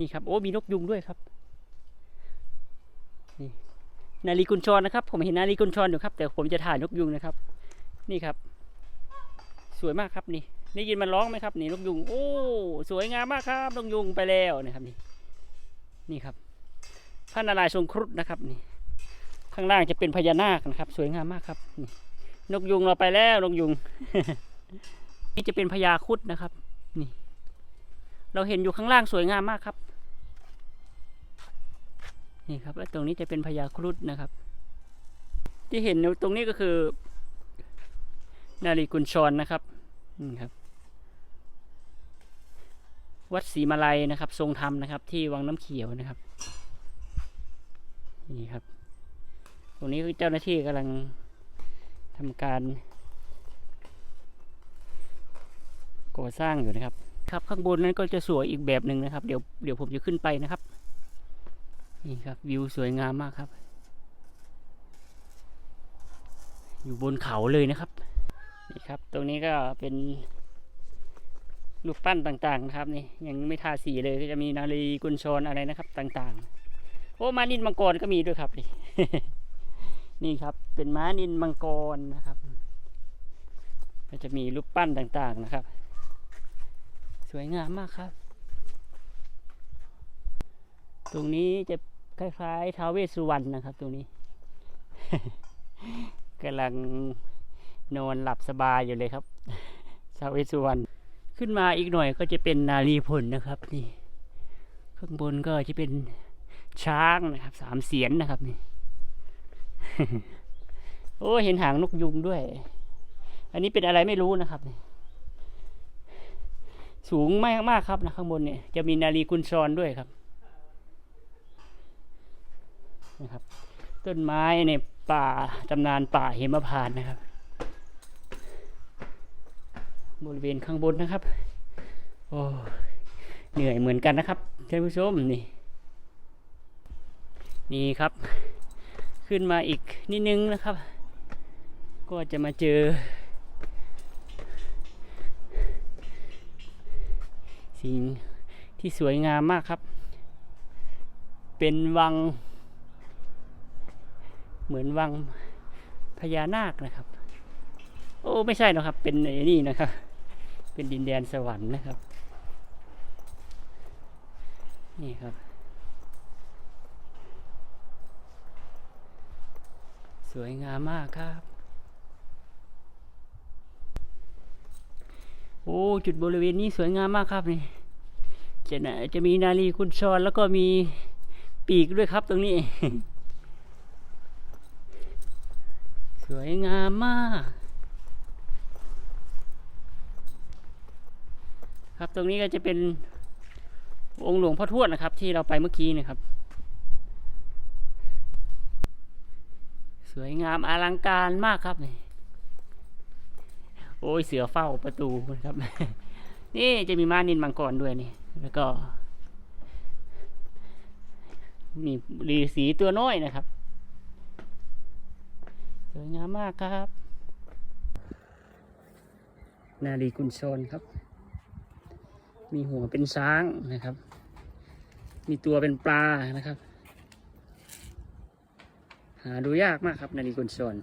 นี่ครับ โอ้มีนกยุงด้วยครับนี่นาลีกุญชรนะครับ ผมเห็นนาลีกุญชรอยู่ครับ แต่ผมจะถ่ายนกยุงนะครับ นี่ครับ สวยมากครับนี่ได้ยินมันร้องไหมครับ นี่นกยุง โอ้สวยงามมากครับนกยุงไปแล้วนะครับนี่นี่ครับพระนารายณ์ทรงครุฑนะครับนี่ ข้างล่างจะเป็นพญานาคนะครับ สวยงามมากครับนี่นกยุงเราไปแล้วนกยุง นี่จะเป็นพญาครุดนะครับ นี่ เราเห็นอยู่ข้างล่างสวยงามมากครับ นี่ครับ แล้วตรงนี้จะเป็นพญาครุฑนะครับ ที่เห็นตรงนี้ก็คือ นารีกุญชรนะครับนี่ครับ วัดศรีมาลัยนะครับ ทรงธรรมนะครับ ที่วังน้ำเขียวนะครับ นี่ครับ ตรงนี้คือเจ้าหน้าที่กำลังทำการก่อสร้างอยู่นะครับ ครับข้างบนนั้นก็จะสวยอีกแบบหนึ่งนะครับ เดี๋ยวเดี๋ยวผมจะขึ้นไปนะครับ นี่ครับวิวสวยงามมากครับ อยู่บนเขาเลยนะครับ นี่ครับ ตรงนี้ก็เป็นรูปปั้นต่างๆนะครับนี่ยังไม่ทาสีเลยก็จะมีนารีกุญชรอะไรนะครับ ต่างๆ โอ้มานินมังกรก็มีด้วยครับนี่นี่ครับเป็นม้านินมังกรนะครับ ก็จะมีรูปปั้นต่างๆนะครับ สวยงามมากครับ ตรงนี้จะ คล้ายๆท้าวเวสสุวรรณนะครับตรงนี้กำลังนอนหลับสบายอยู่เลยครับท้าวเวสสุวรรณขึ้นมาอีกหน่อยก็จะเป็นนารีพลนะครับนี่ข้างบนก็จะเป็นช้างนะครับสามเสียนนะครับนี่โอ้เห็นหางนกยุงด้วย อันนี้เป็นอะไรไม่รู้นะครับนี่สูงมากมากครับนะข้างบนเนี่ยจะมีนารีกุญชรด้วยครับ นะครับ ต้นไม้ในป่าตำนานป่าเหมพานนะครับ บริเวณข้างบนนะครับ โอ้เหนื่อยเหมือนกันนะครับท่านผู้ชมนี่ นี่ครับ ขึ้นมาอีกนิดนึงนะครับ ก็จะมาเจอ สิ่งที่สวยงามมากครับ เป็นวัง เหมือนวังพญานาคนะครับ โอ้ไม่ใช่นะครับ เป็นไอ้นี่นะครับ เป็นดินแดนสวรรค์นะครับ นี่ครับ สวยงามมากครับ โอ้จุดบริเวณนี้สวยงามมากครับนี่จะนะจะมีนาลีคุณชรแล้วก็มีปีกด้วยครับตรงนี้ สวยงามมาก ครับตรงนี้ก็จะเป็นองค์หลวงพ่อทวดนะครับ ที่เราไปเมื่อกี้นะครับ สวยงามอลังการมากครับนี่โอ้ยเสือเฝ้าประตูนะครับ นี่จะมีม้านินมังกรด้วยนี่ แล้วก็มีรีสีตัวน้อยนะครับ วยงามมากครับ นาลีกุญชนครับ มีหัวเป็นช้างนะครับ มีตัวเป็นปลานะครับ หาดูยากมากครับนาลีกุญชน